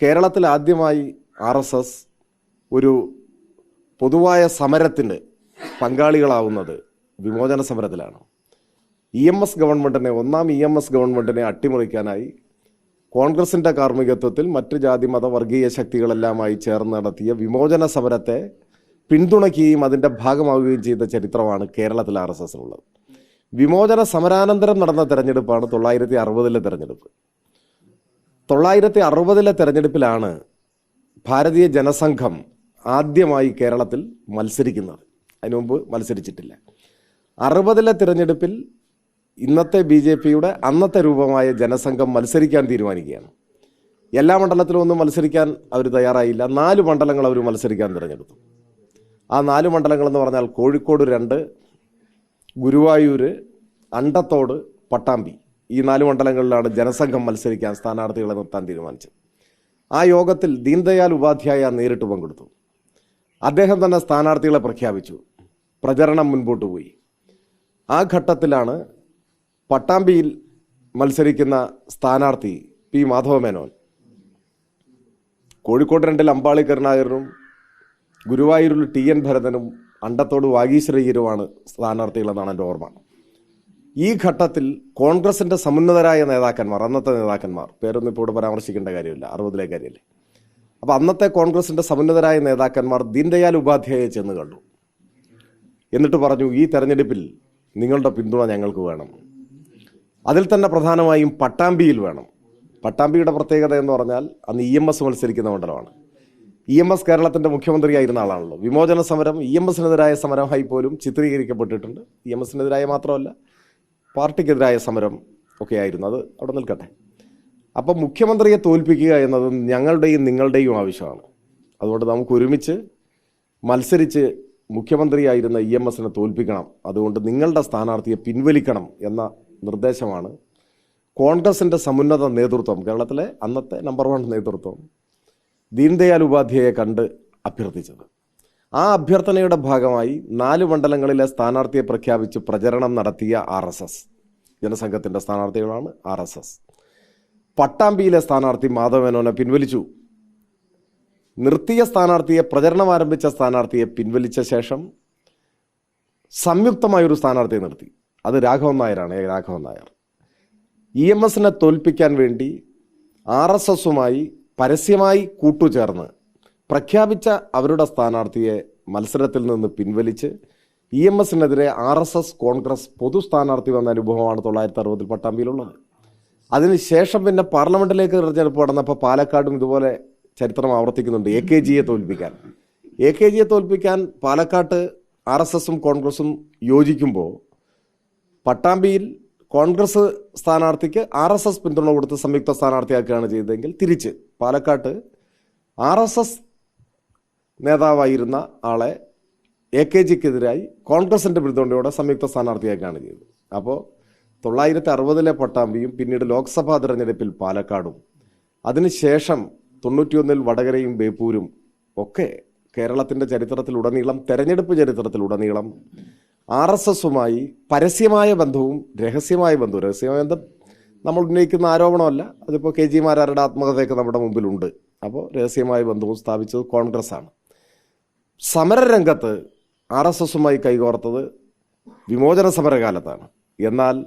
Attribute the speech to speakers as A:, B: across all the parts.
A: കേരളത്തിൽ ആദ്യമായി R S S ഒരു പൊതുവായ സമരത്തിന് പങ്കാളികളാവുന്നത് വിമോചന സമരത്തിലാണ്. ഇ എം എസ് ഗവൺമെന്റിനെ ഒന്നാം ഇ എം എസ് ഗവൺമെന്റിനെ അട്ടിമറിക്കാനായി കോൺഗ്രസിന്റെ കാർമ്മികത്വത്തിൽ മറ്റ് ജാതി മത വർഗീയ ശക്തികളെല്ലാമായി ചേർന്ന് നടത്തിയ വിമോചന സമരത്തെ പിന്തുണയ്ക്കുകയും അതിന്റെ ഭാഗമാവുകയും ചെയ്ത ചരിത്രമാണ് കേരളത്തിൽ ആർ എസ് എസിനുള്ളത്. വിമോചന സമരാനന്തരം നടന്ന തെരഞ്ഞെടുപ്പാണ് തൊള്ളായിരത്തി അറുപതിലെ തെരഞ്ഞെടുപ്പ്. തൊള്ളായിരത്തി അറുപതിലെ തെരഞ്ഞെടുപ്പിലാണ് ഭാരതീയ ജനസംഘം ആദ്യമായി കേരളത്തിൽ മത്സരിക്കുന്നത്. അതിനു മുമ്പ് മത്സരിച്ചിട്ടില്ല. അറുപതിലെ തിരഞ്ഞെടുപ്പിൽ ഇന്നത്തെ ബി ജെ പിയുടെ അന്നത്തെ രൂപമായ ജനസംഘം മത്സരിക്കാൻ തീരുമാനിക്കുകയാണ്. എല്ലാ മണ്ഡലത്തിലും ഒന്നും മത്സരിക്കാൻ അവർ തയ്യാറായില്ല. നാല് മണ്ഡലങ്ങൾ അവർ മത്സരിക്കാൻ തിരഞ്ഞെടുത്തു. ആ നാല് മണ്ഡലങ്ങൾ എന്ന് പറഞ്ഞാൽ കോഴിക്കോട് രണ്ട് ഗുരുവായൂർ അണ്ടത്തോട് പട്ടാമ്പി. ഈ നാല് മണ്ഡലങ്ങളിലാണ് ജനസംഘം മത്സരിക്കാൻ സ്ഥാനാർത്ഥികളെ നിർത്താൻ തീരുമാനിച്ചത്. ആ യോഗത്തിൽ ദീൻദയാൽ ഉപാധ്യായ നേരിട്ട് പങ്കെടുത്തു. അദ്ദേഹം തന്നെ സ്ഥാനാർത്ഥികളെ പ്രഖ്യാപിച്ചു. പ്രചരണം മുൻപോട്ട് പോയി. ആ ഘട്ടത്തിലാണ് പട്ടാമ്പിയിൽ മത്സരിക്കുന്ന സ്ഥാനാർത്ഥി പി മാധവമേനോൻ. കോഴിക്കോട് രണ്ടിൽ അമ്പാളി കരുണാകരനും ഗുരുവായൂരിൽ ടി എൻ ഭരതനും അണ്ടത്തോട് വാഗീശ്വരയ്യരുമാണ് സ്ഥാനാർത്ഥികളെന്നാണ് എന്റെ ഓർമ്മ. ഈ ഘട്ടത്തിൽ കോൺഗ്രസിന്റെ സമുന്നതരായ നേതാക്കന്മാർ അന്നത്തെ നേതാക്കന്മാർ പേരൊന്നും ഇപ്പോൾ ഇവിടെ പരാമർശിക്കേണ്ട കാര്യമില്ല അറുപതിലെ കാര്യമില്ലേ? അപ്പോൾ അന്നത്തെ കോൺഗ്രസിന്റെ സമുന്നതരായ നേതാക്കന്മാർ ദീൻദയാൽ ഉപാധ്യായെ ചെന്ന് കണ്ടു. എന്നിട്ട് പറഞ്ഞു ഈ തെരഞ്ഞെടുപ്പിൽ നിങ്ങളുടെ പിന്തുണ ഞങ്ങൾക്ക് വേണം. അതിൽ തന്നെ പ്രധാനമായും പട്ടാമ്പിയിൽ വേണം. പട്ടാമ്പിയുടെ പ്രത്യേകത എന്ന് പറഞ്ഞാൽ അന്ന് ഇ എം എസ് മത്സരിക്കുന്ന മണ്ഡലമാണ്. ഇ എം എസ് കേരളത്തിന്റെ മുഖ്യമന്ത്രിയായിരുന്ന ആളാണല്ലോ. വിമോചന സമരം ഇ എം എസിനെതിരായ സമരമായി പോലും ചിത്രീകരിക്കപ്പെട്ടിട്ടുണ്ട്. ഇ എം എസിനെതിരായ മാത്രമല്ല പാർട്ടിക്കെതിരായ സമരം ഒക്കെ ആയിരുന്നു അത് അവിടെ നിൽക്കട്ടെ. അപ്പം മുഖ്യമന്ത്രിയെ തോൽപ്പിക്കുക എന്നത് ഞങ്ങളുടെയും നിങ്ങളുടെയും ആവശ്യമാണ്. അതുകൊണ്ട് നമുക്ക് ഒരുമിച്ച് മത്സരിച്ച് മുഖ്യമന്ത്രിയായിരുന്ന ഇ എം എസിനെ തോൽപ്പിക്കണം. അതുകൊണ്ട് നിങ്ങളുടെ സ്ഥാനാർത്ഥിയെ പിൻവലിക്കണം എന്ന നിർദ്ദേശമാണ് കോൺഗ്രസിന്റെ സമുന്നത നേതൃത്വം. കേരളത്തിലെ അന്നത്തെ നമ്പർ വൺ നേതൃത്വം ദീൻദയാൽ ഉപാധ്യായെ കണ്ട് അഭ്യർത്ഥിച്ചത്. ആ അഭ്യർത്ഥനയുടെ ഭാഗമായി നാല് മണ്ഡലങ്ങളിലെ സ്ഥാനാർത്ഥിയെ പ്രഖ്യാപിച്ച് പ്രചരണം നടത്തിയ ആർ എസ് എസ്. ജനസംഘത്തിന്റെ സ്ഥാനാർത്ഥികളാണ് ആർ എസ് എസ്. പട്ടാമ്പിയിലെ സ്ഥാനാർത്ഥി മാധവമേനോനെ പിൻവലിച്ചു. നിർത്തിയ സ്ഥാനാർത്ഥിയെ പ്രചരണം ആരംഭിച്ച സ്ഥാനാർത്ഥിയെ പിൻവലിച്ച ശേഷം സംയുക്തമായൊരു സ്ഥാനാർത്ഥിയെ നിർത്തി. അത് രാഘവൻ നായരാണ്. രാഘവൻ നായർ. ഇ എം എസിനെ തോൽപ്പിക്കാൻ വേണ്ടി ആർ എസ് എസുമായി പരസ്യമായി കൂട്ടുചേർന്ന് പ്രഖ്യാപിച്ച അവരുടെ സ്ഥാനാർത്ഥിയെ മത്സരത്തിൽ നിന്ന് പിൻവലിച്ച് ഇ എം എസിനെതിരെ ആർ എസ് എസ് കോൺഗ്രസ് പൊതു സ്ഥാനാർത്ഥി വന്ന അനുഭവമാണ് തൊള്ളായിരത്തി അറുപതിൽ പട്ടാമ്പിയിലുള്ളത്. അതിനുശേഷം പിന്നെ പാർലമെന്റിലേക്ക് തിരഞ്ഞെടുപ്പ് നടന്നപ്പോൾ പാലക്കാടും ഇതുപോലെ ചരിത്രം ആവർത്തിക്കുന്നുണ്ട്. എ കെ ജിയെ തോൽപ്പിക്കാൻ. എ കെ ജിയെ തോൽപ്പിക്കാൻ പാലക്കാട്ട് ആർ എസ് എസും കോൺഗ്രസും യോജിക്കുമ്പോൾ പട്ടാമ്പിയിൽ കോൺഗ്രസ് സ്ഥാനാർത്ഥിക്ക് ആർ എസ് എസ് പിന്തുണ കൊടുത്ത് സംയുക്ത സ്ഥാനാർത്ഥിയാക്കുകയാണ് ചെയ്തതെങ്കിൽ തിരിച്ച് പാലക്കാട്ട് ആർ എസ് എസ് നേതാവായിരുന്ന ആളെ എ കെ ജിക്കെതിരായി കോൺഗ്രസിന്റെ പിന്തുണയോടെ സംയുക്ത സ്ഥാനാർത്ഥിയാക്കുകയാണ് ചെയ്തത് അപ്പോൾ തൊള്ളായിരത്തി അറുപതിലെ പട്ടാമ്പിയും പിന്നീട് ലോക്സഭാ തെരഞ്ഞെടുപ്പിൽ പാലക്കാടും അതിനുശേഷം തൊണ്ണൂറ്റിയൊന്നിൽ വടകരയും ബേപ്പൂരും ഒക്കെ കേരളത്തിന്റെ ചരിത്രത്തിലുടനീളം തെരഞ്ഞെടുപ്പ് ചരിത്രത്തിലുടനീളം ആർ എസ് എസുമായി പരസ്യമായ ബന്ധവും രഹസ്യമായ ബന്ധവും രഹസ്യമായ ബന്ധം നമ്മൾ ഉന്നയിക്കുന്ന ആരോപണമല്ല അതിപ്പോൾ കെ ജി മാരാരുടെ ആത്മകഥയൊക്കെ നമ്മുടെ മുമ്പിലുണ്ട്. അപ്പോൾ രഹസ്യമായ ബന്ധവും സ്ഥാപിച്ചത് കോൺഗ്രസ് ആണ് സമരരംഗത്ത് ആർ എസ് എസുമായി കൈകോർത്തത് വിമോചന സമരകാലത്താണ്. എന്നാൽ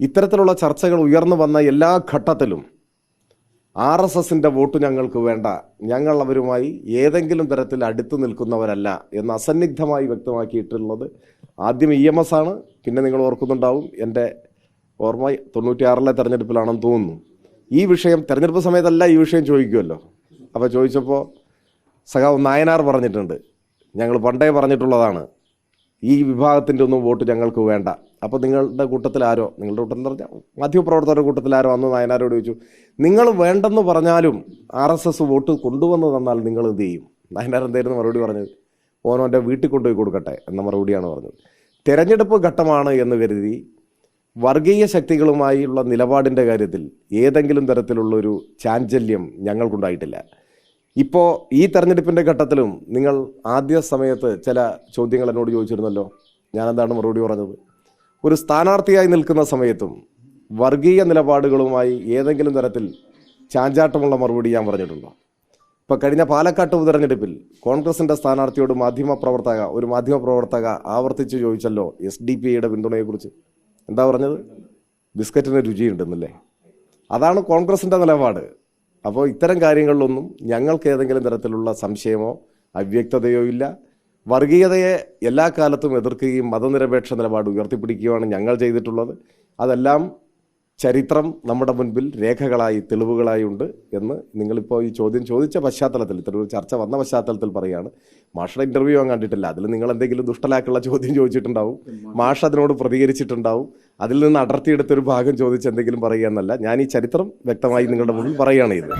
A: ഇത്തരത്തിലുള്ള ചർച്ചകൾ ഉയർന്നു വന്ന എല്ലാ ഘട്ടത്തിലും ആർ എസ് എസിന്റെ വോട്ട് ഞങ്ങൾക്ക് വേണ്ട. ഞങ്ങൾ അവരുമായി ഏതെങ്കിലും തരത്തിൽ അടുത്ത് നിൽക്കുന്നവരല്ല എന്ന് അസന്നിഗ്ധമായി വ്യക്തമാക്കിയിട്ടുള്ളത് ആദ്യം ഇ എം എസ് ആണ്. പിന്നെ നിങ്ങൾ ഓർക്കുന്നുണ്ടാവും എന്റെ ഓർമ്മ തൊണ്ണൂറ്റിയാറിലെ തെരഞ്ഞെടുപ്പിലാണെന്ന് തോന്നുന്നു. ഈ വിഷയം തെരഞ്ഞെടുപ്പ് സമയത്തല്ല ഈ വിഷയം ചോദിക്കുമല്ലോ അപ്പോൾ ചോദിച്ചപ്പോൾ സഖാവ് നായനാർ പറഞ്ഞിട്ടുണ്ട്. ഞങ്ങൾ പണ്ടേ പറഞ്ഞിട്ടുള്ളതാണ്. ഈ വിഭാഗത്തിന്റെ ഒന്നും വോട്ട് ഞങ്ങൾക്ക് വേണ്ട. അപ്പോൾ നിങ്ങളുടെ കൂട്ടത്തിൽ ആരോ നിങ്ങളുടെ കൂട്ടം എന്ന് പറഞ്ഞാൽ മാധ്യമപ്രവർത്തകരുടെ കൂട്ടത്തിൽ ആരോ അന്ന് നായനാരോട് ചോദിച്ചു നിങ്ങൾ വേണ്ടെന്ന് പറഞ്ഞാലും ആർ എസ് എസ് വോട്ട് കൊണ്ടുവന്ന് തന്നാൽ നിങ്ങൾ എന്ത് ചെയ്യും? നായനാർ എന്തായിരുന്നു മറുപടി പറഞ്ഞത്? ഓനോന്റെ വീട്ടിൽ കൊണ്ടുപോയി കൊടുക്കട്ടെ എന്ന മറുപടിയാണ് പറഞ്ഞത്. തെരഞ്ഞെടുപ്പ് ഘട്ടമാണ് എന്ന് കരുതി വർഗീയ ശക്തികളുമായുള്ള നിലപാടിന്റെ കാര്യത്തിൽ ഏതെങ്കിലും തരത്തിലുള്ളൊരു ചാഞ്ചല്യം ഞങ്ങൾക്കുണ്ടായിട്ടില്ല. ഇപ്പോൾ ഈ തെരഞ്ഞെടുപ്പിന്റെ ഘട്ടത്തിലും നിങ്ങൾ ആദ്യ സമയത്ത് ചില ചോദ്യങ്ങൾ എന്നോട് ചോദിച്ചിരുന്നല്ലോ. ഞാൻ എന്താണ് മറുപടി പറഞ്ഞത്? ഒരു സ്ഥാനാർത്ഥിയായി നിൽക്കുന്ന സമയത്തും വർഗീയ നിലപാടുകളുമായി ഏതെങ്കിലും തരത്തിൽ ചാഞ്ചാട്ടമുള്ള മറുപടി ഞാൻ പറഞ്ഞിട്ടുണ്ടോ? ഇപ്പോൾ കഴിഞ്ഞ പാലക്കാട്ട് ഉപതെരഞ്ഞെടുപ്പിൽ കോൺഗ്രസിന്റെ സ്ഥാനാർത്ഥിയോട് മാധ്യമപ്രവർത്തക ഒരു മാധ്യമപ്രവർത്തക ആവർത്തിച്ച് ചോദിച്ചല്ലോ എസ് ഡി പി ഐയുടെ പിന്തുണയെക്കുറിച്ച്. എന്താ പറഞ്ഞത്? ബിസ്ക്കറ്റിന് രുചിയുണ്ടെന്നല്ലേ? അതാണ് കോൺഗ്രസിന്റെ നിലപാട്. അപ്പോൾ ഇത്തരം കാര്യങ്ങളിലൊന്നും ഞങ്ങൾക്ക് ഏതെങ്കിലും തരത്തിലുള്ള സംശയമോ അവ്യക്തതയോ ഇല്ല. വർഗീയതയെ എല്ലാ കാലത്തും എതിർക്കുകയും മതനിരപേക്ഷ നിലപാട് ഉയർത്തിപ്പിടിക്കുകയാണ് ഞങ്ങൾ ചെയ്തിട്ടുള്ളത്. അതെല്ലാം ചരിത്രം നമ്മുടെ മുൻപിൽ രേഖകളായി തെളിവുകളായി ഉണ്ട് എന്ന് നിങ്ങളിപ്പോൾ ഈ ചോദ്യം ചോദിച്ച പശ്ചാത്തലത്തിൽ ഇത്തരം ചർച്ച വന്ന പശ്ചാത്തലത്തിൽ പറയുകയാണ് മാഷയുടെ ഇന്റർവ്യൂ ഞാൻ കണ്ടിട്ടില്ല. അതിൽ നിങ്ങൾ എന്തെങ്കിലും ദുഷ്ടലാക്കുള്ള ചോദ്യം ചോദിച്ചിട്ടുണ്ടാവും. മാഷ് അതിനോട് പ്രതികരിച്ചിട്ടുണ്ടാവും. അതിൽ നിന്ന് അടർത്തിയെടുത്തൊരു ഭാഗം ചോദിച്ച് എന്തെങ്കിലും പറയുക എന്നല്ല. ഞാൻ ഈ ചരിത്രം വ്യക്തമായി നിങ്ങളുടെ മുമ്പിൽ പറയുകയാണ് ഇത്